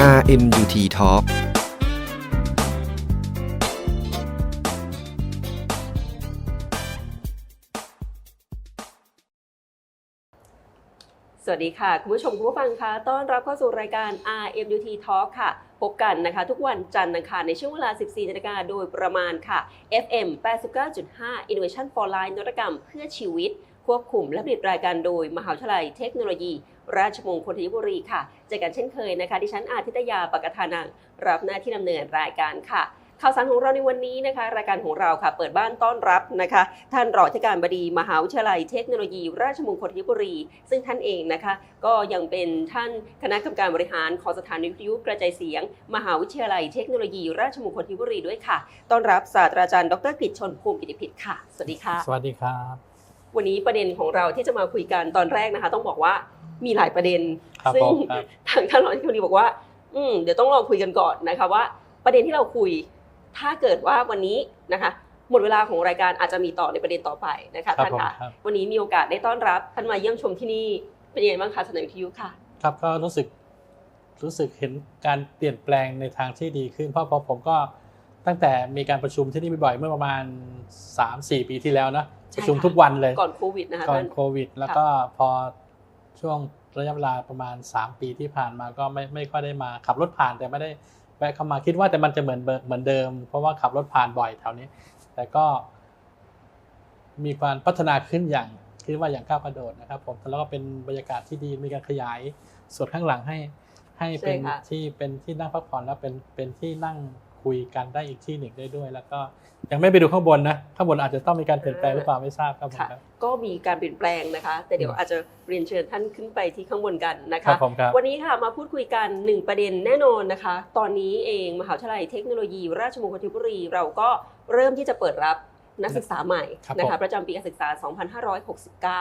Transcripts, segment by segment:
RMUT Talk สวัสดีค่ะ คุณผู้ชมคุณผู้ฟังคะต้อนรับเข้าสู่รายการ RMUT Talk ค่ะ พบกันนะคะ ทุกวันจันทร์นะคะในช่วงเวลา 14นาฬิกาโดยประมาณค่ะ FM 89.5 Innovation for Life นวัตกรรมเพื่อชีวิต ควบคุมและผลิตรายการโดย มหาวิทยาลัยเทคโนโลยี ราชมงคลธัญบุรีค่ะเจอกันเช่นเคยนะคะ ดิฉันอาทิตยาปกทานังรับหน้าที่ดำเนินรายการค่ะข่าวสารของเราในวันนี้นะคะ รายการของเราค่ะเปิดบ้านต้อนรับนะคะ ท่านรองอธิการบดีมหาวิทยาลัยเทคโนโลยี ราชมงคลธัญบุรี ซึ่งท่านเองนะคะ ก็ยังเป็นท่านคณะกรรมการบริหารของสถานีวิทยุกระจายเสียง มหาวิทยาลัยเทคโนโลยี ราชมงคลธัญบุรีด้วยค่ะ ต้อนรับศาสตราจารย์ดรกฤษชนภูมิกิติพิษค่ะ สวัสดีค่ะ สวัสดีครับ วันนี้ประเด็นของเราที่จะมาคุยกันตอนแรกนะคะ ต้องบอกว่ามีหลายประเด็นครับซึ่งผมครับทางท่านรองที่ดีบอกว่า อืมเดี๋ยวต้องลองคุยกันก่อนนะคะว่า ประเด็นที่เราคุย ถ้าเกิดว่าวันนี้นะคะหมดเวลาของรายการอาจจะมีต่อในประเด็นต่อไปนะคะครับท่านผมค่ะครับวันนี้มีโอกาสได้ต้อนรับท่านมาเยี่ยมชมที่นี่เป็นยังไงบ้างคะสถานีวิทยุค่ะ ครับก็รู้สึกรู้สึกเห็นการเปลี่ยนแปลงในทางที่ดีขึ้น เพราะเพราะผมก็ตั้งแต่มีการประชุมที่นี่บ่อยๆเมื่อประมาณ 3-4 ปีที่แล้วนะใช่ ประชุมค่ะทุกวันเลยก่อนโควิดนะคะก่อท่านนโควิด แล้วก็พอช่วงระยะเวลาประมาณ 3 ปีที่ผ่านมาก็ไม่ไม่ค่อยได้มาขับรถผ่านแต่ไม่ได้แวะเข้ามาคิดว่าแต่มันจะเหมือนเดิมเหมือนเดิม เพราะว่าขับรถผ่านบ่อยแถวนี้ แต่ก็ มีการพัฒนาขึ้นอย่างคิดว่าอย่างก้าวกระโดดนะครับ ผมแล้วก็เป็นบรรยากาศที่ดีมีการขยายส่วนข้างหลังให้ ให้เป็นใช่ค่ะที่เป็นที่นั่งพักผ่อนแล้วเป็นเป็นที่นั่ง คุยกันได้อีกที่หนึ่งได้ด้วย แล้วก็ยังไม่ไปดูข้างบนนะข้างบนอาจจะต้องมีการเปลี่ยนแปลงหรือเปล่าไม่ทราบครับผมค่ะครับก็มีการเปลี่ยนแปลงนะคะ แต่เดี๋ยวอืมอาจจะเรียนเชิญท่านขึ้นไปที่ข้างบนกันนะครัคะบผมครับวันนี้ค่ะมาพูดคุยกันหนึ่งประเด็นแน่นอนนะคะ ตอนนี้เองมหาวิทยาลัยเทคโนโลยี ราชมงคลธัญบุรีเราก็เริ่มที่จะเปิดรับนักศึกษาใหม่ครับนะคะผมประจำปีการศึกษา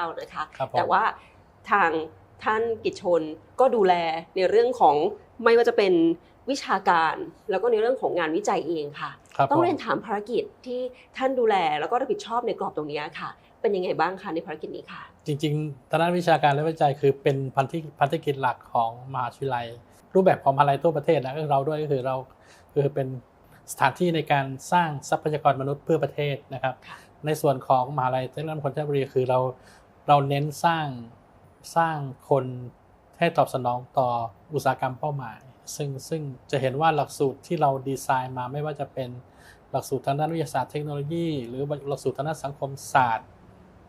2569 นะคะครับผมแต่ว่าทางท่านกิจชนก็ดูแลในเรื่องของไม่ว่าจะเป็น วิชาการ แล้วก็ในเรื่องของงานวิจัยเองค่ะครับต้องผมเรียนถามภารกิจที่ท่านดูแล แล้วก็รับผิดชอบในกรอบตรงนี้ค่ะ เป็นยังไงบ้างคะในภารกิจนี้ค่ะ จริงๆทางด้านวิชาการและวิจัยคือเป็นพันธกิจพันธกิจหลักของมหาวิทยาลัย รูปแบบของมหาลัยทั่วประเทศนะก็คือเราด้วยก็คือเราคือเป็นสถานที่ในการสร้างทรัพยากรมนุษย์เพื่อประเทศนะครับค่ะในส่วนของมหาลัยเทคโนโลยีคนจันทบุรีคือเราเราเน้นสร้างสร้างคนให้ตอบสนองต่ออุตสาหกรรมเป้าหมาย ซึ่งซึ่งจะเห็นว่าหลักสูตรที่เราดีไซน์มาไม่ว่าจะเป็นหลักสูตรทางด้านวิทยาศาสตร์เทคโนโลยี หรือหลักสูตรทางด้านสังคมศาสตร์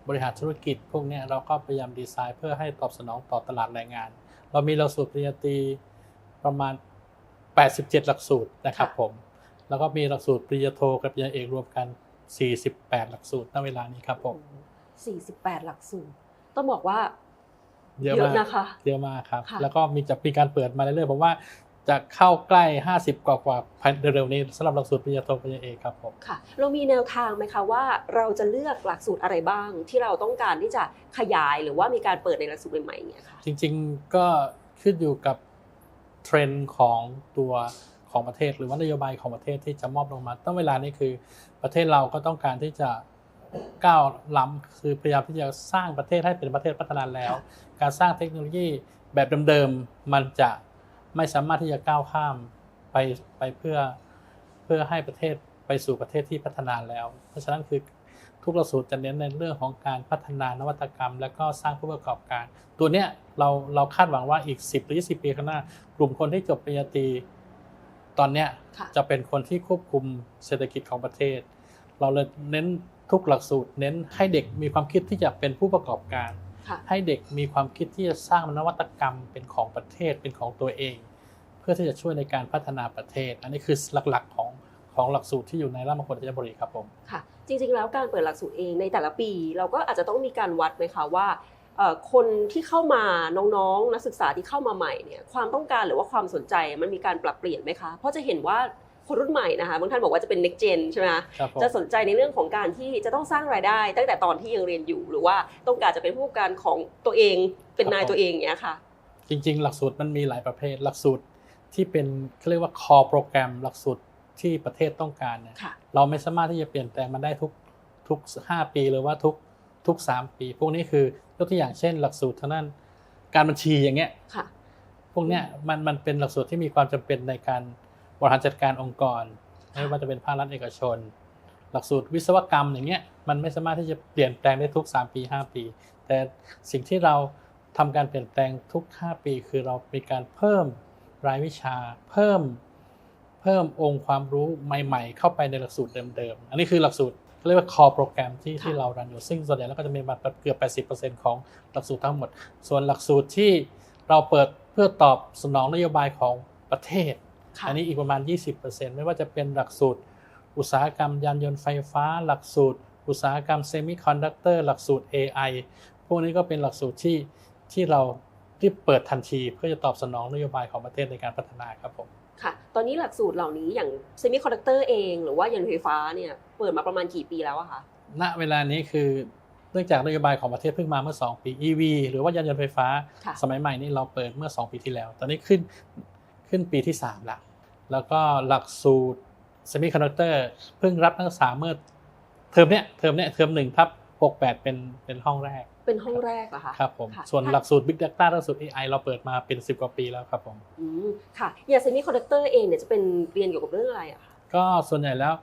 บริหารธุรกิจ พวกเนี้ยเราก็พยายามดีไซน์เพื่อให้ตอบสนองต่อตลาดแรงงาน เรามีหลักสูตรปริญญาตรีประมาณ 87 หลักสูตรนะครับค่ะผม แล้วก็มีหลักสูตรปริญญาโทกับปริญญาเอกรวมกัน 48 หลักสูตรณเวลานี้ครับผม 48 หลักสูตร ต้องบอกว่าเยอะเยอะมากนะคะเยอะมากครับค่ะแล้วก็มีจะมีการเปิดมาเรื่อยๆผมว่า จะเข้าใกล้ 50 กว่ากว่าภายเร็วๆนี้สำหรับหลักสูตรปริญญาโทปริญญาเอกครับผมค่ะเรามีแนวทางไหมคะว่าเราจะเลือกหลักสูตรอะไรบ้าง ที่เราต้องการที่จะขยายหรือว่ามีการเปิดในหลักสูตรใหม่ๆเนี่ยค่ะจริงๆก็ขึ้นอยู่กับเทรนด์ของตัวของประเทศ หรือว่านโยบายของประเทศที่จะมอบลงมาต้องเวลานี้คือประเทศเราก็ต้องการที่จะก้าวล้ำคือพยายามที่จะสร้างประเทศให้เป็นประเทศพัฒนาแล้ว การสร้างเทคโนโลยีแบบเดิมๆมันจะ ไม่สามารถที่จะก้าวข้ามไปไปเพื่อเพื่อให้ประเทศไปสู่ประเทศที่พัฒนาแล้ว เพราะฉะนั้นคือทุกหลักสูตรจะเน้นในเรื่องของการพัฒนานวัตกรรม และก็สร้างผู้ประกอบการ ตัวเนี้ยเราเราคาดหวังว่าอีก 10หรือ20 ปีข้างหน้า กลุ่มคนที่จบปริญญาตรีตอนเนี้ยค่ะจะเป็นคนที่ควบคุมเศรษฐกิจของประเทศ เราเลยเน้นทุกหลักสูตร เน้นให้เด็กมีความคิดที่จะเป็นผู้ประกอบการค่ะให้เด็กมีความคิดที่จะสร้างนวัตกรรมเป็นของประเทศเป็นของตัวเองเพื่อที่จะช่วยในการพัฒนาประเทศ อันนี้คือหลักๆของของหลักสูตรที่อยู่ในราชมงคลธัญบุรีครับผมค่ะจริงๆแล้วการเปิดหลักสูตรเองในแต่ละปี เราก็อาจจะต้องมีการวัดไหมคะว่าเอ่อคนที่เข้ามาน้องๆ นักศึกษาที่เข้ามาใหม่เนี่ยความต้องการหรือว่าความสนใจมันมีการปรับเปลี่ยนไหมคะ เพราะจะเห็นว่าคนรุ่นใหม่นะคะบางท่านบอกว่าจะเป็น next gen ใช่ไหมคะครับผมจะสนใจในเรื่องของการที่จะต้องสร้างรายได้ ตั้งแต่ตอนที่ยังเรียนอยู่ หรือว่าต้องการจะเป็นผู้ประกอบการของตัวเองเป็นนายตัวเองอย่างเงี้ยค่ะ จริง ๆ หลักสูตรมันมีหลายประเภทหลักสูตร ที่เป็นเขาเรียกว่า core โปรแกรมหลักสูตรที่ประเทศต้องการเนี่ยค่ะเราไม่สามารถที่จะเปลี่ยนแปลงมันได้ทุกทุก5ปีหรือว่าทุกทุก3ปี พวกนี้คือยกตัวอย่างเช่น หลักสูตรทางด้านการบัญชีอย่างเงี้ยค่ะพวกเนี้ยมันมันเป็นหลักสูตรที่มีความจำเป็นในการบริหารจัดการองค์กรไม่ว่าจะเป็นภาครัฐเอกชน หลักสูตรวิศวกรรมอย่างเงี้ยมันไม่สามารถที่จะเปลี่ยนแปลงได้ทุก 3 ปี 5 ปี แต่สิ่งที่เราทำการเปลี่ยนแปลงทุก 5 ปี คือเรามีการเพิ่ม รายวิชาเพิ่มเพิ่มองค์ความรู้ใหม่ๆ เข้าไปในหลักสูตรเดิมๆ อันนี้คือหลักสูตรเรียกว่า core โปรแกรมที่ค่ะที่เรารันอยู่ซึ่งส่วนใหญ่แล้วก็จะมีมาเกือบ 80%ของหลักสูตรทั้งหมด ส่วนหลักสูตรที่เราเปิดเพื่อตอบสนองนโยบายของประเทศค่ะอันนี้อีกประมาณ 20%ไม่ว่าจะเป็นหลักสูตร อุตสาหกรรมยานยนต์ไฟฟ้า หลักสูตร อุตสาหกรรมเซมิคอนดักเตอร์หลักสูตร AI พวกนี้ก็เป็นหลักสูตรที่ที่เรา ที่เปิดทันทีเพื่อจะตอบสนองนโยบายของประเทศในการพัฒนาครับผมค่ะ ตอนนี้หลักสูตรเหล่านี้อย่างเซมิคอนดักเตอร์เองหรือว่ายานไฟฟ้าเนี่ยเปิดมาประมาณกี่ปีแล้วอะคะณเวลานี้คือเนื่องจากนโยบายของประเทศเพิ่งมาเมื่อ 2 ปี EV หรือว่ายานยนต์ไฟฟ้าค่ะสมัยใหม่นี่เราเปิดเมื่อ 2 ปีที่แล้ว ตอนนี้ขึ้นขึ้นปีที่3แล้วแล้วก็หลักสูตร Semiconductor เพิ่งรับนักศึกษาเมื่อเทอมเนี้ยเทอมเนี้ยเทอมหนึ่งทับ 68 เป็นเป็นห้องแรก เป็นห้องแรกเหรอคะครับผมค่ะส่วนหลักสูตร Big Data หลักสูตร AI เราเปิดมาเป็น 10 กว่าปีแล้วครับผมอืมค่ะอย่างเซมิคอนดักเตอร์เองเนี่ยจะเป็นเรียนเกี่ยวกับเรื่องอะไรอะคะก็ส่วนใหญ่แล้ว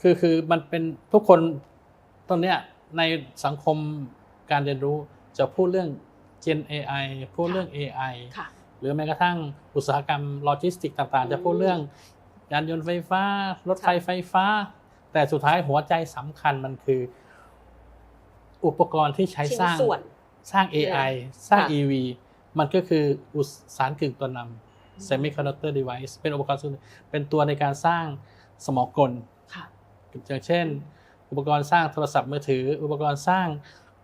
คือคือมันเป็นทุกคนตอนเนี้ยในสังคมการเรียนรู้จะพูดเรื่อง Gen AI พูดเรื่อง AI ค่ะหรือแม้กระทั่งอุตสาหกรรมโลจิสติกต่างอืมๆจะพูดเรื่องยานยนต์ไฟฟ้า รถไฟค่ะไฟฟ้า แต่สุดท้ายหัวใจสำคัญมันคือ อุปกรณ์ที่ใช้ชิ้นสร้างส่วนสร้าง AI สร้างค่ะ EV มันก็คืออุตสารกึ่งตัวนำ semiconductor device เป็นอุปกรณ์ส่วนเป็นตัวในการสร้างสมองกลค่ะอย่างเช่น อุปกรณ์สร้างโทรศัพท์มือถือ อุปกรณ์สร้าง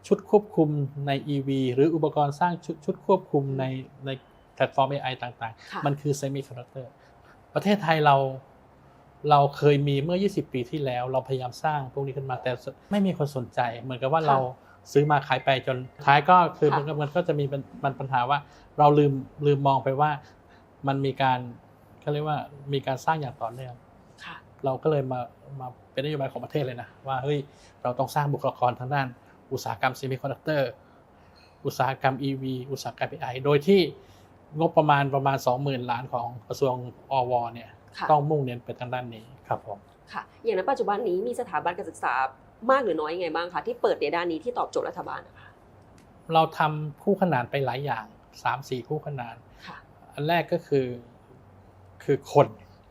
ชุดควบคุมใน EV หรืออุปกรณ์สร้างชุดชุดควบคุมในในแพลตฟอร์ม AI ต่างค่ะๆมันคือ semiconductor ประเทศไทยเรา เราเคยมีเมื่อ 20 ปีที่แล้ว เราพยายามสร้างพวกนี้ขึ้นมาแต่ไม่มีคนสนใจ เหมือนกับว่าค่ะเราซื้อมาขายไปจนท้ายก็คือค่ะมันก็มันก็จะมีเป็นมันปัญหาว่า เราลืมลืมมองไปว่ามันมีการเขาเรียกว่ามีการสร้างอย่างต่อเนื่องค่ะเราก็เลยมามาเป็นนโยบายของประเทศเลยนะว่าเฮ้ยเราต้องสร้างบุคลากรทางด้าน อุตสาหกรรมเซมิคอนดักเตอร์อุตสาหกรรม EV อุตสาหกรรม AI โดยที่งบประมาณประมาณ 20,000 ล้านของกระทรวงอวเนี่ยค่ะ ต้องมุ่งเน้นไปทางด้านนี้ครับผมค่ะ อย่างในปัจจุบันนี้มีสถาบันการศึกษามากหรือน้อยยังไงบ้างคะที่เปิดในด้านนี้ที่ตอบโจทย์รัฐบาลนะคะเราทำคู่ขนานไปหลายอย่าง3-4คู่ขนานค่ะอันแรกก็คือคือคน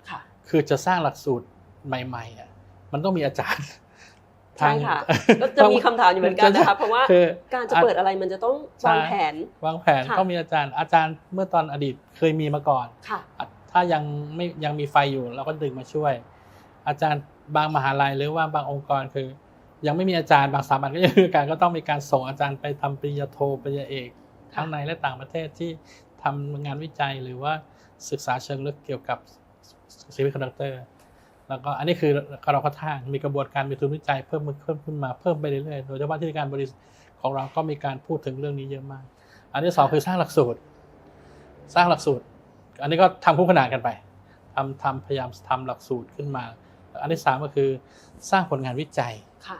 ค่ะคือจะสร้างหลักสูตรใหม่ๆอะมันต้องมีอาจารย์ใช่ค่ะก็จะมีคำถามอยู่เหมือนกันนะคะเพราะว่าคือการจะเปิดอะไรมันจะต้องวางแผนวางแผนค่ะต้องมีอาจารย์ อาจารย์เมื่อตอนอดีตเคยมีมาก่อนค่ะอะ ถ้ายังไม่ยังมีไฟอยู่เราก็ดึงมาช่วย อาจารย์บางมหาลัยหรือว่าบางองค์กรคือ ยังไม่มีอาจารย์บางสถาบันก็ยังมีการก็ต้องมีการส่งอาจารย์ไปทำปริญญาโทปริญญาเอกค่ะทั้งในและต่างประเทศที่ทำงานวิจัยหรือว่าศึกษาเชิงลึกเกี่ยวกับซีวิคอนดักเตอร์แล้วก็อันนี้คือเราก็ท่างมีกระบวนการมีทุนวิจัยเพิ่มเพิ่มขึ้นมาเพิ่มไปเรื่อยๆโดยเฉพาะที่การบริษัทของเราก็มีการพูดถึงเรื่องนี้เยอะมาก อันที่สองคือสร้างหลักสูตร สร้างหลักสูตร อันนี้ก็ทำคู่ขนานกันไปทำทำพยายามทำหลักสูตรขึ้นมา อันที่สามก็คือสร้างผลงานวิจัยค่ะ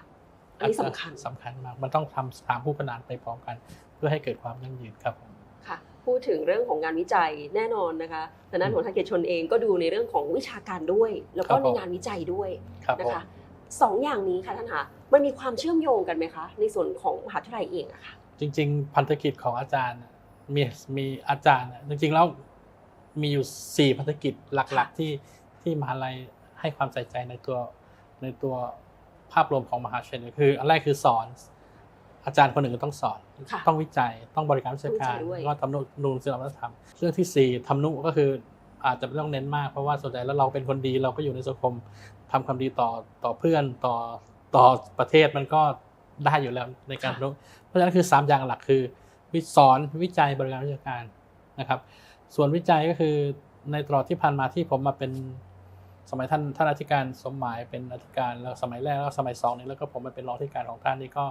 อันนี้สำคัญสำคัญมากมันต้องทำสามคู่ขนานไปพร้อมกัน เพื่อให้เกิดความยั่งยืนครับผมค่ะพูดถึงเรื่องของงานวิจัยแน่นอนนะคะทางด้านของทางเกษตรชนเองก็ดูในเรื่องของวิชาการด้วย แล้วก็ครับในผมงานวิจัยด้วยครับนะผมคะสองอย่างนี้ค่ะท่านคะมันมีความเชื่อมโยงกันไหมคะ ในส่วนของมหาวิทยาลัยเองอะค่ะจริง ๆ พันธกิจของอาจารย์น่ะมีมีอาจารย์น่ะจริงๆแล้ว มีอยู่สี่พันธกิจหลักค่ะๆที่ที่มหาลัยให้ความใส่ใจในตัวในตัวภาพรวมของมหาวิทยาลัยคือ อันแรกคือสอน อาจารย์คนหนึ่งก็ต้องสอนค่ะต้องวิจัยต้องบริการวิชาการต้องวิจัยด้วยแล้วก็ทำนุนูนศิลปวัฒนธรรมเรื่องที่สี่ทำนุก็คืออาจจะไม่ต้องเน้นมากเพราะว่าส่วนใหญ่แล้วเราเป็นคนดีเราก็อยู่ในสังคมทำความดีต่อต่อเพื่อนต่อต่อประเทศมันก็ได้อยู่แล้วในการทำนุเพราะฉะนั้นคือสามอย่างหลักคือ วิสอนวิจัยบริการวิชาการนะครับ ส่วนวิจัยก็คือในตลอดที่ผ่านมาที่ผมมาเป็นสมัยท่านท่านอธิการสมหมายเป็นอธิการแล้วสมัยแรกแล้วก็สมัยสองนี้แล้วก็ผมมาเป็นรองอธิการของท่านนี่ก็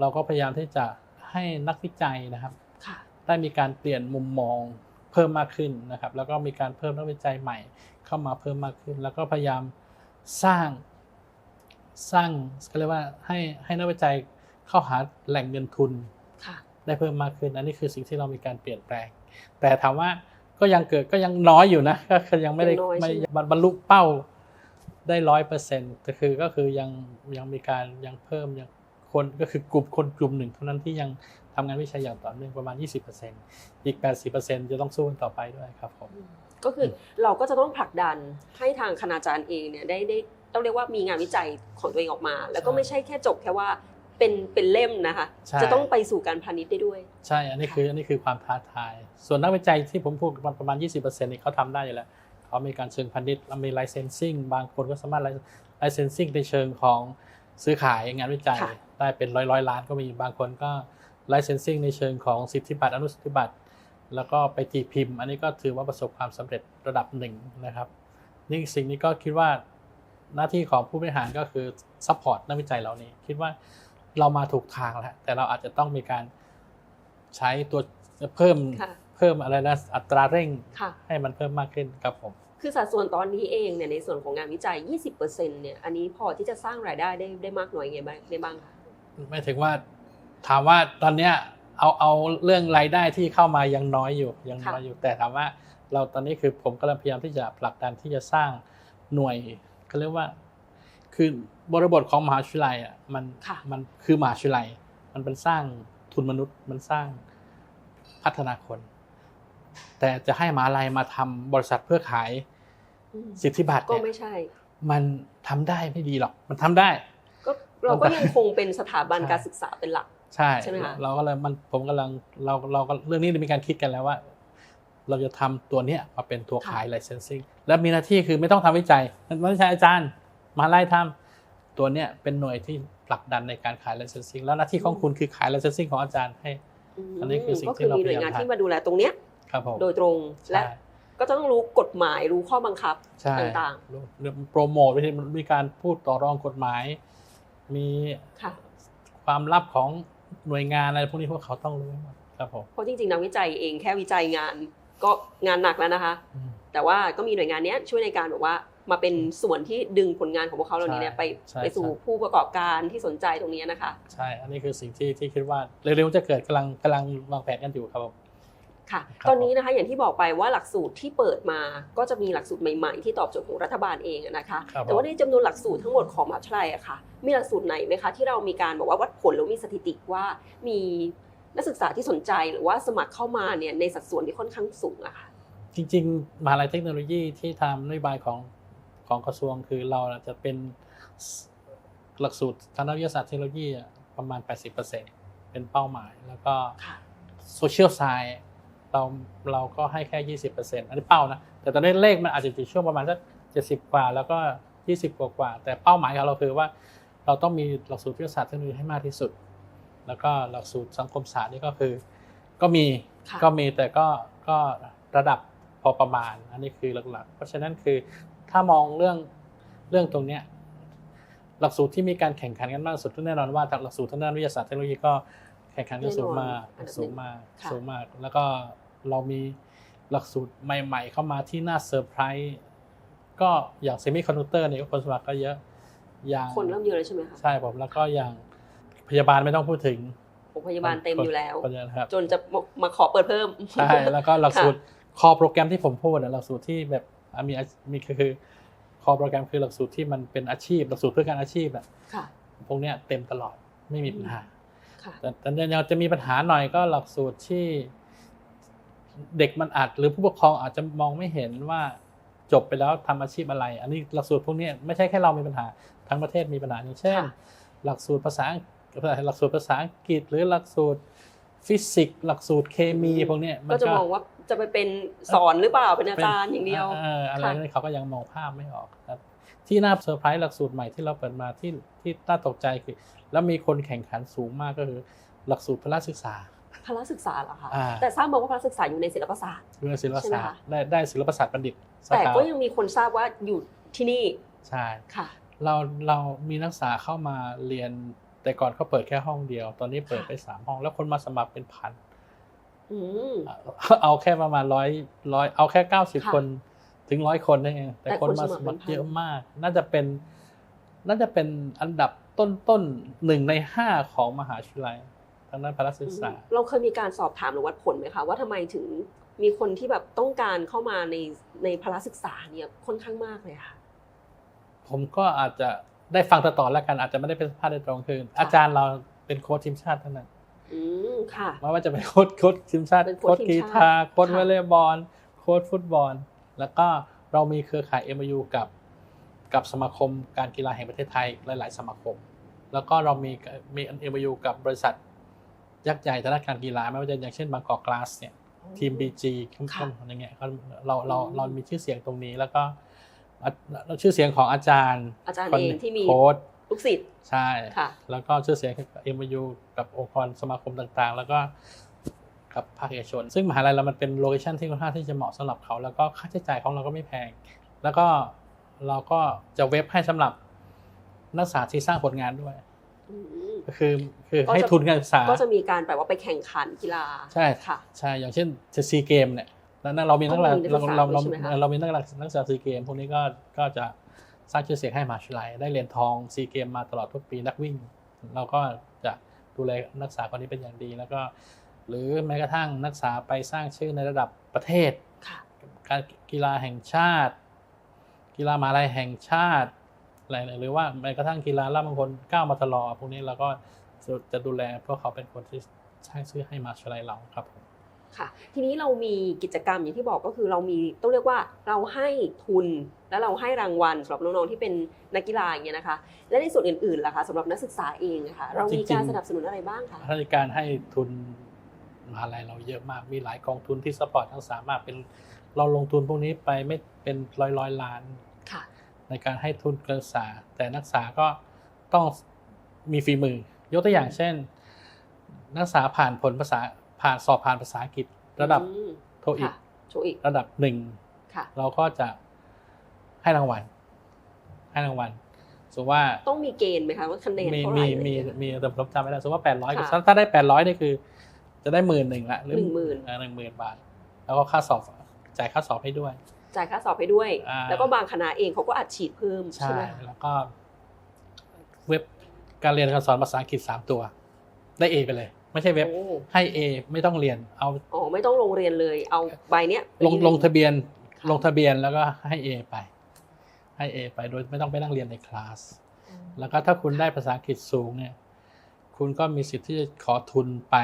เราก็พยายามที่จะให้นักวิจัยนะครับค่ะได้มีการเปลี่ยนมุมมองเพิ่มมากขึ้นนะครับ แล้วก็มีการเพิ่มนักวิจัยใหม่เข้ามาเพิ่มมากขึ้น แล้วก็พยายามสร้างสร้างก็เรียกว่าให้ให้นักวิจัยเข้าหาแหล่งเงินทุนค่ะได้เพิ่มมากขึ้นอันนี้คือสิ่งที่เรามีการเปลี่ยนแปลง แต่ถามว่าก็ยังเกิดก็ยังน้อยอยู่นะก็คือยังไม่ได้ยังน้อยไม่ใช่ไหม บรรลุเป้าได้ร้อยเปอร์เซ็นต์แต่คือก็คือยังยังมีการยังเพิ่มยังคนก็คือกลุ่มคนกลุ่มหนึ่งเท่านั้นที่ยังทำงานวิจัยอย่างต่อเนื่องประมาณ 20%อีก 80%จะต้องสู้กันต่อไปด้วยครับผม ก็คือเราก็จะต้องผลักดันให้ทางคณาจารย์เองเนี่ยได้ได้ต้องเรียกว่ามีงานวิจัยของตัวเองออกมา แล้วก็ใช่ ไม่ใช่แค่จบแค่ว่า เป็นเป็นเล่มนะคะ ใช่ จะต้องไปสู่การพาณิชย์ได้ด้วย ใช่ อันนี้คืออันนี้คือความท้าทาย ส่วนนักวิจัยที่ผมพูดประมาณ 20%นี่เขาทำได้อยู่แล้วเขามีการเชิงพาณิชย์มี licensing บางคนก็สามารถ licensing ในเชิงของซื้อขายงานวิจัย ค่ะ ได้เป็นร้อยร้อยๆล้านก็มีบางคนก็ licensing ในเชิงของสิทธิบัตรอนุสิทธิบัตรแล้วก็ไปตีพิมพ์ อันนี้ก็ถือว่าประสบความสำเร็จระดับหนึ่งนะครับ นี่สิ่งนี้ก็คิดว่าหน้าที่ของผู้บริหารก็คือ support นักวิจัยเหล่านี้ คิดว่า เรามาถูกทางแล้วแต่เราอาจจะต้องมีการใช้ตัวเพิ่มค่ะเพิ่มอะไรนะอัตราเร่งค่ะให้มันเพิ่มมากขึ้นครับผมคือสัดส่วนตอนนี้เองเนี่ยในส่วนของงานวิจัย 20%เนี่ยอันนี้พอที่จะสร้างรายได้ได้ได้มากน้อยไงบ้างได้บ้างคะไม่ถึงว่าถามว่าตอนเนี้ยเอาเอาเรื่องรายได้ที่เข้ามายังน้อยอยู่ยังน้อยอยู่แต่ถามว่าเราตอนนี้คือผมกำลังพยายามที่จะผลักดันที่จะสร้างหน่วยเขาเรียกว่า คือบริบทของมหาวิทยาลัยอะมันค่ะมันคือมหาวิทยาลัย มันเป็นสร้างทุนมนุษย์มันสร้างพัฒนาคน แต่จะให้มหาลัยมาทำบริษัทเพื่อขายอืมสิทธิบัตรก็เนี่ยไม่ใช่ มันทำได้ไม่ดีหรอก มันทำได้ ก็เราก็ยังคงเป็นสถาบันใช่การศึกษาเป็นหลัก ใช่ใช่ไหมคะเราก็เลยมันผมกำลังเราเราก็เรื่องนี้มีการคิดกันแล้วว่า เราจะทำตัวเนี้ยมาเป็นตัวขาย licensing แล้วมีหน้าที่คือไม่ต้องทำวิจัยไม่ใช่อาจารย์ มหาไล่ทำตัวเนี้ยเป็นหน่วยที่ผลักดันในการขาย licensing แล้วหน้าที่ของคุณคือขาย licensing ของอาจารย์ให้ อันนี้คือสิ่งก็ที่คือเรามีหน่วยงานพยายามทำที่มาดูแลตรงเนี้ยครับผมโดยตรงและใช่ก็จะต้องรู้กฎหมายรู้ข้อบังคับใช่ต่างโปรโมทวิธีมีการพูดต่อรองกฎหมาย มีๆค่ะความลับของหน่วยงานอะไรพวกนี้พวกเขาต้องรู้หมดครับผมเพราะจริงๆนักวิจัยเองแค่วิจัยงานก็งานหนักแล้วนะคะอืมแต่ว่าก็มีหน่วยงานเนี้ยช่วยในการแบบว่า มาเป็นส่วนที่ดึงผลงานของพวกเขาเหล่านี้เนี่ยไปใช่ไปสู่ใช่ผู้ประกอบการที่สนใจตรงนี้นะคะ ใช่ อันนี้คือสิ่งที่ที่คิดว่าเร็วๆจะเกิดกำลังกำลังวางแผนกันอยู่ครับผมค่ะครับตอนนี้นะคะอย่างที่บอกไปว่าหลักสูตรที่เปิดมาก็จะมีหลักสูตรใหม่ๆ ที่ตอบโจทย์ของรัฐบาลเองอะนะคะครับผมแต่ว่าในจำนวนหลักสูตรทั้งหมดของมหาวิทยาลัยอะค่ะ มีหลักสูตรไหนไหมคะที่เรามีการบอกว่าวัดผลหรือมีสถิติว่ามีนักศึกษาที่สนใจหรือว่าสมัครเข้ามาเนี่ยในสัดส่วนที่ค่อนข้างสูงอะค่ะจริงๆมหาลัยเทคโนโลยีที่ทำนโยบายของ ของกระทรวงคือเราจะเป็นหลักสูตรทางด้านวิทยาศาสตร์เทคโนโลยีอะประมาณ 80%เป็นเป้าหมาย แล้วก็ค่ะโซเชียลไซน์เราเราก็ให้แค่ 20%อันนี้เป้านะ แต่ตอนนี้เลขมันอาจจะอยู่ช่วงประมาณสัก70 กว่า แล้วก็ 20 กว่ากว่า แต่เป้าหมายของเราคือว่า เราต้องมีหลักสูตรวิทยาศาสตร์เทคโนโลยีให้มากที่สุด แล้วก็หลักสูตรสังคมศาสตร์นี่ก็คือ ก็มีค่ะก็มีแต่ก็ก็ระดับพอประมาณ อันนี้คือหลักๆ เพราะฉะนั้นคือ ถ้ามองเรื่องเรื่องตรงเนี้ยหลักสูตรที่มีการแข่งขันกันมากที่สุดแน่นอนว่าหลักสูตรทางด้านวิทยาศาสตร์เทคโนโลยีก็แข่งขันกันสูงมากแน่นอนอันดับหนึ่งสูงมากค่ะสูงมาก แล้วก็เรามีหลักสูตรใหม่ ๆ เข้ามาที่น่าเซอร์ไพรส์ก็อย่างเซมิคอนดักเตอร์เนี่ยก็คนสมัครก็เยอะอย่างคนเริ่มเยอะแล้วใช่ไหมคะใช่ผมแล้วก็อย่างพยาบาลไม่ต้องพูดถึงโรงพยาบาลเต็มอยู่แล้วคนเยอะนะครับจนจะมามาขอเปิดเพิ่มใช่แล้วก็หลักสูตรคอโปรแกรมที่ผมพูดอะหลักสูตรที่แบบอะ มีอามีคือคือคอโปรแกรมคือหลักสูตรที่มันเป็นอาชีพหลักสูตรเพื่อการอาชีพอะค่ะพวกเนี้ยเต็มตลอดไม่มีปัญหาค่ะแต่แต่ยังจะมีปัญหาหน่อยก็หลักสูตรที่เด็กมันอาจหรือผู้ปกครองอาจจะมองไม่เห็นว่าจบไปแล้วทำอาชีพอะไร อันนี้หลักสูตรพวกเนี้ยไม่ใช่แค่เรามีปัญหาทั้งประเทศมีปัญหาอย่างเช่นค่ะหลักสูตรภาษาอังหลักสูตรภาษาอังกฤษหรือหลักสูตร ฟิสิกส์หลักสูตรเคมีพวกเนี้ยมันก็จะมองว่าจะไปเป็นสอนหรือเปล่าเป็นอาจารย์อย่างเดียวเอออะไรค่ะนั่นเขาก็ยังมองภาพไม่ออกครับ ที่น่าเซอร์ไพรส์หลักสูตรใหม่ที่เราเปิดมาที่ที่น่าตกใจคือ แล้วมีคนแข่งขันสูงมากก็คือ หลักสูตรพละศึกษาพละศึกษาเหรอคะอ่าแต่ทราบมาว่าพละศึกษาอยู่ในศิลปศาสตร์เรื่องศิลปใช่ไหมศาสตคะร์ได้ได้ศิลปศาสตร์บัณฑิตสาแต่ขาก็ยังมีคนทราบว่าอยู่ที่นี่ใช่ค่ะ เราเรามีนักศึกษาเข้ามาเรียน แต่ก่อนเขาเปิดแค่ห้องเดียว ตอนนี้เปิดค่ะไปสามห้อง แล้วคนมาสมัครเป็นพันอืมเอาแค่ประมาณร้อยร้อยเอาแค่เก้าสิบค่ะคนถึงร้อยคนนั่นเองแต่แต่คนคนมาสสมัมัคครรเป็นพันเยอะมาก น่าจะเป็น น่าจะเป็นอันดับต้นต้นหนึ่งในห้าของมหาวิทยาลัยทางด้านพละศึกษา เราเคยมีการสอบถามหรือวัดผลไหมคะ ว่าทำไมถึงมีคนที่แบบต้องการเข้ามาในในพละศึกษาเนี่ยค่อนข้างมากเลยค่ะ ผมก็อาจจะ ได้ฟังต่อๆแล้วกันอาจจะไม่ได้เป็นสัมภาษณ์โดยตรงคือ อาจารย์เราเป็นโค้ชทีมชาติเท่านั้นอืมค่ะไม่ว่าจะเป็นโค้ชโค้ชทีมชาติเป็นโค้โค้ชชทีกีมชาติตาร์โค้ชค่ะวอลเลย์บอลโค้ชฟุตบอล แล้วก็เรามีเครือข่าย MU กับกับสมาคมการกีฬาแห่งประเทศไทยหลาย ๆ สมาคม แล้วก็เรามีมี MU กับบริษัทยักษ์ใหญ่ทางด้านการกีฬาไม่ว่าจะอย่างเช่นบางกอกกลาสเนี่ยทีม BG เข้มค่ะข้นอย่างเงี้ยเขาเราเราอืมเรามีชื่อเสียงตรงนี้แล้วก็อะแล้ว ชื่อเสียงของอาจารย์อาจารย์คนเองที่มีโค้ชลูกศิษย์ใช่ค่ะแล้วก็ชื่อเสียงกับ MU กับองค์กรสมาคมต่างๆ แล้วก็กับภาคเอกชน ซึ่งมหาลัยเรามันเป็นโลเคชันที่ค่อนข้างที่จะเหมาะสำหรับเขา แล้วก็ค่าใช้จ่ายของเราก็ไม่แพง แล้วก็เราก็จะเว็บให้สำหรับนักศึกษาที่สร้างผลงานด้วยอืมก็คือคือก็จะให้ทุนการศึกษาก็จะมีการแบบว่าไปแข่งขันกีฬาใช่ค่ะใช่อย่างเช่นซีเกมเนี่ย แล้วนั่นเรามีนักกีฬาต้องมีนัเรากศึกษาเราเราด้วยใช่ไหมคะเรามีนักกีฬานักศึกษาซีเกมพวกนี้ก็ก็จะสร้างชื่อเสียงให้มหาวิทยาลัยได้เหรียญทองซีเกมมาตลอดทุกปีนักวิ่ง เราก็จะดูแลนักศึกษาคนนี้เป็นอย่างดี แล้วก็ หรือแม้กระทั่งนักศึกษาไปสร้างชื่อในระดับประเทศค่ะการกีฬาแห่งชาติ กีฬามหาลัยแห่งชาติอะไรหรือว่าแม้กระทั่งกีฬาล่ามงคลก้าวมาตลอดพวกนี้เราก็จะจะดูแลเพราะเขาเป็นคนที่สร้างชื่อให้มหาวิทยาลัยเราครับผม ค่ะ ทีนี้เรามีกิจกรรมอย่างที่บอกก็คือเรามีต้องเรียกว่าเราให้ทุนและเราให้รางวัลสำหรับน้องๆที่เป็นนักกีฬาอย่างเงี้ยนะคะ และในส่วนอื่นๆล่ะคะสำหรับนักศึกษาเองอะค่ะเรามีการสนับสนุนอะไรบ้างคะราชการให้ทุนมหาลัยเราเยอะมากมีหลายกองทุนที่สปอร์ตนักศึกษามากเป็นเราลงทุนพวกนี้ไปไม่เป็นร้อยร้อยๆล้านค่ะในการให้ทุนการศึกษา แต่นักศึกษาก็ต้องมีฝีมือ ยกตัวอย่างเช่น นักศึกษาผ่านผลภาษา ผ่านสอบผ่านภาษาอังกฤษ ระดับอืมโทอีกค่ะโชว์อีกระดับหนึ่งค่ะเราก็จะให้รางวัล ให้รางวัลสมมติว่าต้องมีเกณฑ์ไหมคะว่าคะแนนมีเท่าไหร่มีมีอะไรอย่างเงี้ยมีแต่ผมจำไม่ได้สมมติว่าแปดร้อยค่ะถ้าถ้าได้แปดร้อยนี่คือ จะได้หมื่นหนึ่งละรือหนึ่งหมื่นเออหนึ่งหมื่นบาท แล้วก็ค่าสอบจ่ายค่าสอบให้ด้วย จ่ายค่าสอบให้ด้วยอ่าแล้วก็บางคณะเองเขาก็อัดฉีดเพิ่มใช่ใช่ไหมแล้วก็เว็บการเรียนการสอนภาษาอังกฤษสามตัว ได้เอไปเลย ไม่ใช่เว็บโอ้ให้เอไม่ต้องเรียน เอาอ๋อไม่ต้องลงเรียนเลย เอาใบเนี้ยลงลงทะเบียนค่ะลงทะเบียนแล้วก็ให้เอไป ให้เอไปโดยไม่ต้องไปนั่งเรียนในคลาสแล้วก็ถ้าคุณได้ภาษาอังกฤษสูงเนี่ย คุณก็มีสิทธิ์ที่จะขอทุนไป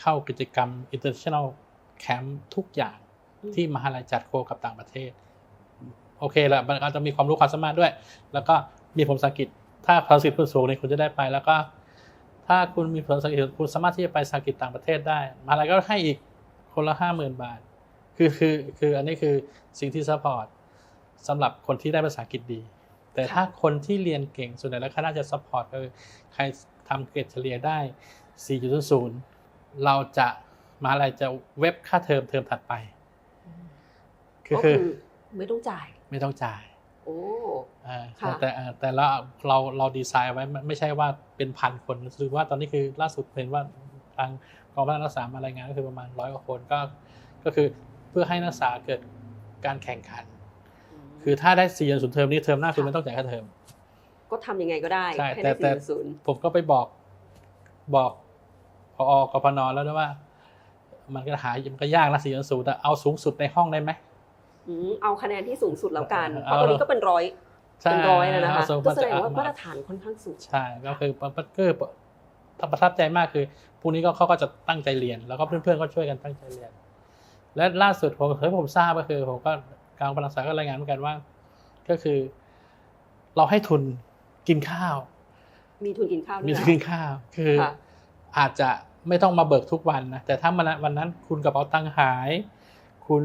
เข้ากิจกรรม international camp ทุกอย่างอืมที่มหาลัยจัดโคกับต่างประเทศ โอเคละมันอาจจะมีความรู้ความสามารถด้วย แล้วก็มีผลภาษาอังกฤษถ้าภาษาอังกฤษคุณสูงเนี่ยคุณจะได้ไปแล้วก็ ถ้าคุณมีผลภาษาอังกฤษคุณสามารถที่จะไปภาษาอังกฤษต่างประเทศได้มหาลัยก็ให้อีกคนละห้าหมื่นบาท คือคือคืออันนี้คือสิ่งที่ซัพพอร์ตสำหรับคนที่ได้ภาษาอังกฤษดี แต่ถ้าคนที่เรียนเก่งส่วนใหญ่แล้วเขาน่าจะซัพพอร์ตคือใครทำเกรดเฉลี่ยได้ 4.0 เราจะมหาลัยจะเว็บค่าเทอมเทอมถัดไป คือก็คือคือไม่ต้องจ่าย ไม่ต้องจ่ายโอ้อ่าค่ะแต่แต่แต่เราเราเราดีไซน์ไว้ไม่ไม่ใช่ว่าเป็นพันคนหรือว่าตอนนี้คือล่าสุดเห็นว่าทางกองพัฒนานักศึกษามารายงานก็คือประมาณร้อยกว่าคนก็ก็คือเพื่อให้นักศึกษาเกิดการแข่งขัน คือถ้าได้4ี่ศูนย์เทอมนี้เทอมหน้าคุณไม่ต้องจ่ายค่าเทอมก็ทำยังไงก็ได้ใช่ให้แต่ได้แต่สี่ศูนย์ผมก็ไปบอกบอกพอกพนแล้วด้วยว่า มันก็หามันก็ยากนะสี่ศูนย์แต่เอาสูงสุดในห้องได้ไหมอืม เอาคะแนนที่สูงสุดแล้วกัน เพเอาราะตอนนี้ก็เป็นร้อยใช่เป็นร้อยแล้วนะคะเอาสูงก็แสดงว่าเอามาตรฐานค่อนข้างสูงใช่ก็คือก็คือประทับใจมากคือพวกนี้ก็เขาก็จะตั้งใจเรียน แล้วก็เพื่อนๆก็ช่วยกันตั้งใจเรียน และล่าสุดผมเฮ้ยผมทราบก็คือผมก็การพลังศาสตร์ก็รายงานเหมือนกันว่า ก็คือ เราให้ทุนกินข้าว มีทุนกินข้าวด้มีวยทุนเหรอกินข้าว คือค่ะอาจจะไม่ต้องมาเบิกทุกวันนะแต่ถ้ามันวันนั้นคุณกระเป๋าตังค์หาย คุณ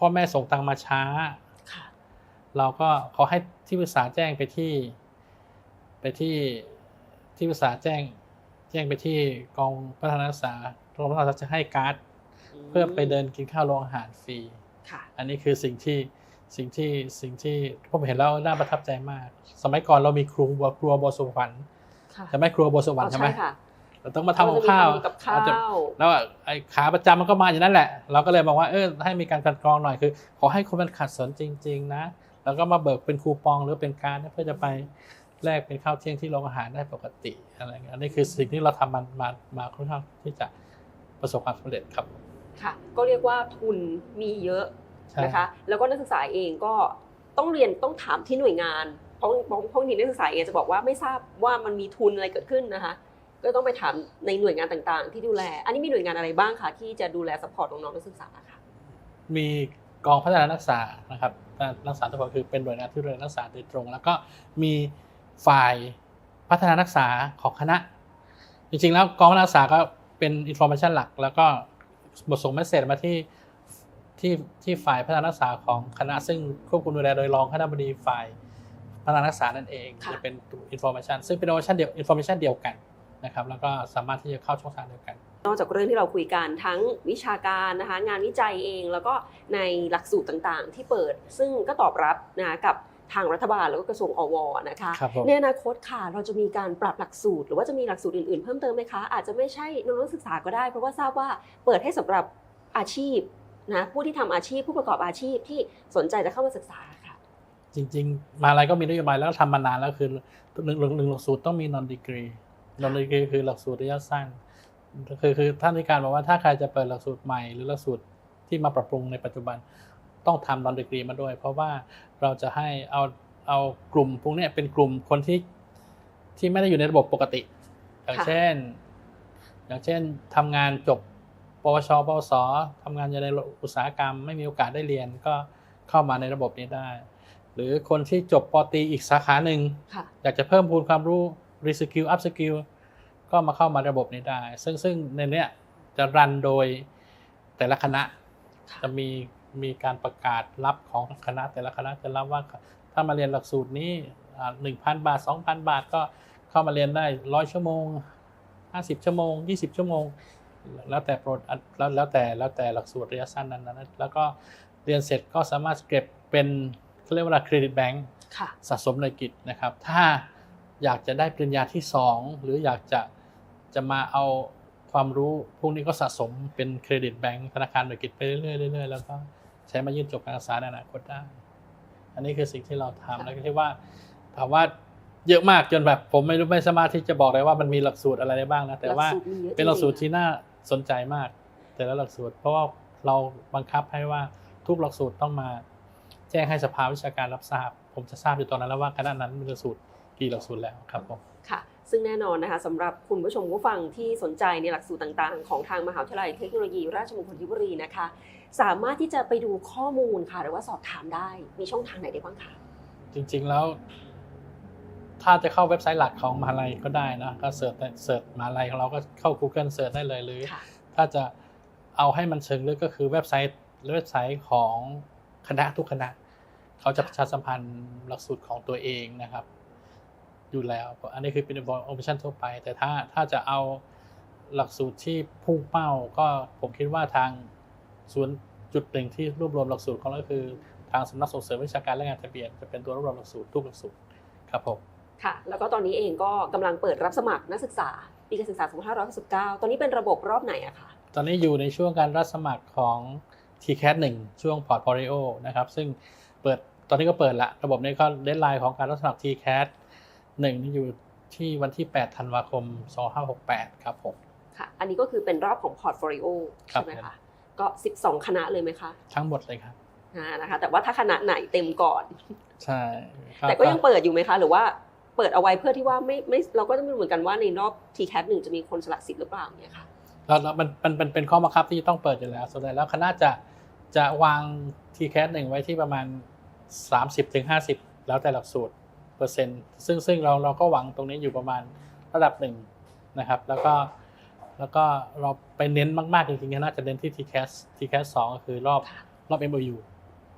พ่อแม่ส่งตังค์มาช้าค่ะเราก็เขาให้ที่ปรึกษาแจ้งไปที่ ไปที่ที่ปรึกษาแจ้ง แจ้งไปที่กองพัฒนาศึกษากองพัฒนาศึกษาจะให้การ์ดเพื่อไปเดินกินข้าวโรงอาหารฟรีค่ะอันนี้คือสิ่งที่สิ่งที่สิ่งที่ผมเห็นแล้วน่าประทับใจมาก สมัยก่อนเรามีครูบัวครัวบัวสวรรค์ค่ะจะไม่ครัวบัวสวรรอ๋ค์อใช่ไหมค่ะ เราต้องมาทำกับข้าวเรจะมีทำกับข้าอาจจะวแล้วไอ้ขาประจำมันก็มาอย่างนั้นแหละ เราก็เลยบอกว่าเออให้มีการกลันกรองหน่อยคือ ขอให้คนมันขัดสนจริง ๆ นะ แล้วก็มาเบิกเป็นคูปองหรือเป็นการดเพื่อจะไปแลกเป็นข้าวเที่ยงที่โรงอาหารได้ปกติอะไรเงี้ยอันนี้คือสิ่งที่เราทำมันมามาค่อนข้างที่จะประสบความสำเร็จครับค่ะ ก็เรียกว่าทุนมีเยอะใช่นะคะ แล้วก็นักศึกษาเองก็ต้องเรียนต้องถามที่หน่วยงานเพราะเพราะเพราะบางทีนักศึกษาเองจะบอกว่าไม่ทราบว่ามันมีทุนอะไรเกิดขึ้นนะคะ ก็ต้องไปถามในหน่วยงานต่างๆ ที่ดูแล อันนี้มีหน่วยงานอะไรบ้างคะที่จะดูแลสปอร์ตน้องๆนักศึกษาค่ะ มีกองพัฒนานักศึกษานะครับนักศึกษาทุกคนคือเป็นหน่วยงานที่ดูแลนักศึกษาโดยตรง แล้วก็มีฝ่ายพัฒนานักศึกษาของคณะ จริงๆ แล้วกองพัฒนานักศึกษาก็เป็นอินโฟ a t ชันหลัก แล้วก็บทส่งเมสเซจมาที่ที่ที่ฝ่ายพัฒนานักศึกษาของคณะ ซึ่งควบคุมดูแลโดยรองคณะบดีฝ่ายพัฒนานักศึกษานั่นเองค่ะจะเป็นอินโฟ a t ชันซึ่งเป็นอินโฟ a t ชันเดียวอินโฟ a t ชันเดียวกัน นะครับแล้วก็สามารถที่จะเข้าช่องทางเดียวกัน นอกจากเรื่องที่เราคุยกันทั้งวิชาการนะคะงานวิจัยเองแล้วก็ในหลักสูตรต่างๆ ที่เปิดซึ่งก็ตอบรับนะคะกับทางรัฐบาลแล้วก็กระทรวงอวนะคะครับผมในอนาคตค่ะเราจะมีการปรับหลักสูตร หรือว่าจะมีหลักสูตรอื่นๆ เพิ่มเติมไหมคะอาจจะไม่ใช่น้องนักศึกษาก็ได้ เพราะว่าทราบว่าเปิดให้สำหรับอาชีพนะผู้ที่ทำอาชีพผู้ประกอบอาชีพที่สนใจจะเข้ามาศึกษาค่ะ จริง ๆ มาอะไรก็มีนโยบายแล้วก็ทำมานานแล้วคือหนึ่งหนึ่งหนึ่งหลักสูตรต้องมี non degree non degree คือหลักสูตรระยะสั้นคือคือท่านในการบอกว่าถ้าใครจะเปิดหลักสูตรใหม่หรือหลักสูตรที่มาปรับปรุงในปัจจุบันต้องทำ non degree มาด้วย เพราะว่าเราจะให้เอาเอากลุ่มพวกเนี้ยเป็นกลุ่มคนที่ที่ไม่ได้อยู่ในระบบปกติ อย่างค่ะเช่น อย่างเช่นทำงานจบปวช ปวสทำงานอยู่ในอุตสาหกรรม ไม่มีโอกาสได้เรียนก็เข้ามาในระบบนี้ได้ หรือคนที่จบปตรีอีกสาขาหนึ่งค่ะอยากจะเพิ่มพูนความรู้ reskill up skill ก็มาเข้ามาระบบนี้ได้ ซึ่งซึ่งในเนี้ยจะรันโดยแต่ละคณะค่ะจะมีมีการประกาศรับของคณะ แต่ละคณะจะรับว่าถ้ามาเรียนหลักสูตรนี้หนึ่งพันบาทสองพันบาทก็เข้ามาเรียนได้ร้อยชั่วโมงห้าสิบชั่วโมงยี่สิบชั่วโมง แล้วแต่โปรดแล้วแล้วแต่แล้วแต่หลักสูตรระยะสั้นนั้นนะแล้วก็เรียนเสร็จก็สามารถเก็บเป็นเขาเรียกว่าเครดิตแบงก์ค่ะสะสมในกิจนะครับ ถ้า อยากจะได้ปริญญาที่2หรืออยากจะจะมาเอาความรู้พวกนี้ก็สะสมเป็นเครดิตแบงก์ธนาคารหน่วยกิจไปเรื่อยๆเรื่อยๆแล้วก็ใช้มายื่นจบการศึกษาในอนาคตได้ อันนี้คือสิ่งที่เราทำแล้วก็คิดว่าถามว่าเยอะมากจนแบบผมไม่รู้ไม่สามารถที่จะบอกเลยว่ามันมีหลักสูตรอะไรได้บ้างนะแต่ว่าหลักสูตรมีเยอะเป็นหลักสูตรจริงๆที่น่าสนใจมาก แต่ละหลักสูตร เพราะว่าเราบังคับให้ว่าทุกหลักสูตรต้องมา แจ้งให้สภาวิชาการรับทราบ ผมจะทราบอยู่ตอนนั้นแล้วว่าคณะนั้นมีหลักสูตร กี่หลักสูตรแล้วครับผมค่ะซึ่งแน่นอนนะคะสำหรับคุณผู้ชมผู้ฟังที่สนใจในหลักสูตรต่างๆ ของทางมหาวิทยาลัยเทคโนโลยี ราชมงคลธิบุรีนะคะ สามารถที่จะไปดูข้อมูลค่ะ หรือว่าสอบถามได้มีช่องทางไหนได้บ้างคะจริงๆแล้ว ถ้าจะเข้าเว็บไซต์หลักของมหาลัยก็ได้นะก็เสิร์ชเสิร์ชมหาลัยของเราก็เข้า Google เสิร์ชได้เลยหรือค่ะถ้าจะเอาให้มันเชิงลึกก็คือเว็บไซต์เว็บไซต์ของคณะทุกคณะ เขาจะประชาสัมพันธ์หลักสูตรของตัวเองนะครับ อยู่แล้ว อันนี้คือเป็นโอเปชั่นทั่วไป แต่ถ้าถ้าจะเอาหลักสูตรที่พุ่งเป้าก็ผมคิดว่าทางศูนย์จุดหนึ่งที่รวบรวมหลักสูตรของเราก็คือ ทางสำนักส่งเสริมวิชาการและงานทะเบียนจะเป็นตัวรวบรวมหลักสูตรทุกหลักสูตรครับผมค่ะ แล้วก็ตอนนี้เองก็กำลังเปิดรับสมัครนักศึกษาปีการศึกษา2569ตอนนี้เป็นระบบรอบไหนอะคะตอนนี้อยู่ในช่วงการรับสมัครของ TCAT 1ช่วง Portfolio นะครับ ซึ่งเปิดตอนนี้ก็เปิดละ ระบบนี้ก็เด d ไลน์ของการรับสมัคร TCAT 1นี่อยู่ที่วันที่ 8 ธันวาคม 2568 ครับผมค่ะ อันนี้ก็คือเป็นรอบของพอร์ตโฟลิโอครัใช่บไหมคะ ก็ 12 คณะเลยไหมคะ ทั้งหมดเลยครับอ่านะคะ แต่ว่าถ้าคณะไหนเต็มก่อน ใช่ครับแต่ก็ยังเปิดอยู่ไหมคะ หรือว่าเปิดเอาไว้เพื่อที่ว่าไม่ไม่เราก็จะไม่รู้เหมือนกันว่าในรอบ TCAT หนึ่งจะมีคนสละสิทธิ์หรือเปล่าเนี่ยค่ะแล้วแล้วมันมันมันเป็นข้อบังคับที่ต้องเปิดอยู่แล้วส่วนใหญ่แล้วคณะจะจะวาง TCAT 1ไว้ที่ประมาณ 30-50ถึง50 แล้วแต่หลักสูตร เปอร์เซ็นต์ซึ่งซึ่งเราเราก็หวังตรงนี้อยู่ประมาณระดับหนึ่งนะครับ แล้วก็แล้วก็เราไปเน้นมาก ๆ จริงๆก็น่าจะเน้นที่ TCAT TCAT 2ก็คือรอบค่ะรอบ MOU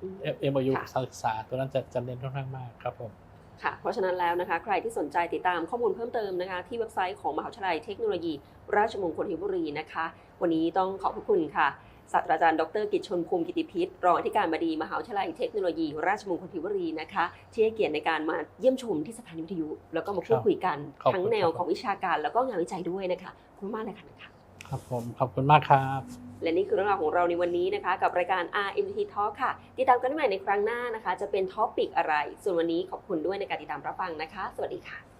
อืม MOU ค่ะการศึกษา ตัวนั้นจะจะเน้นค่อนข้างมากครับผมค่ะเพราะฉะนั้นแล้วนะคะใครที่สนใจติดตามข้อมูลเพิ่มเติมนะคะ ที่เว็บไซต์ของมหาวิทยาลัยเทคโนโลยี ราชมงคลธัญบุรีนะคะ วันนี้ต้องขอบพระคุณค่ะ ศาสตราจารย์ดรกิจชนภูมิกิติพิษรองอธิการบดีมหาวิทยาลัยเทคโนโลยี ราชมงคลธัญบุรีนะคะ ที่ให้เกียรติในการมาเยี่ยมชมที่สถานีวิทยุ แล้วก็มาพูดคุยกันขอบคุณทั้งแนวครับของวิชาการแล้วก็งานวิจัยด้วยนะคะขอบคุณมากเลยค่ะนะคะครับผมขอบคุณมากครับและนี่คือเรื่องราวของเราในวันนี้นะคะ กับรายการ RMT Talk ค่ะ ติดตามกันได้ใหม่ในครั้งหน้านะคะ จะเป็นท็อปิกอะไร ส่วนวันนี้ขอบคุณด้วยในการติดตามรับฟังนะคะ สวัสดีค่ะ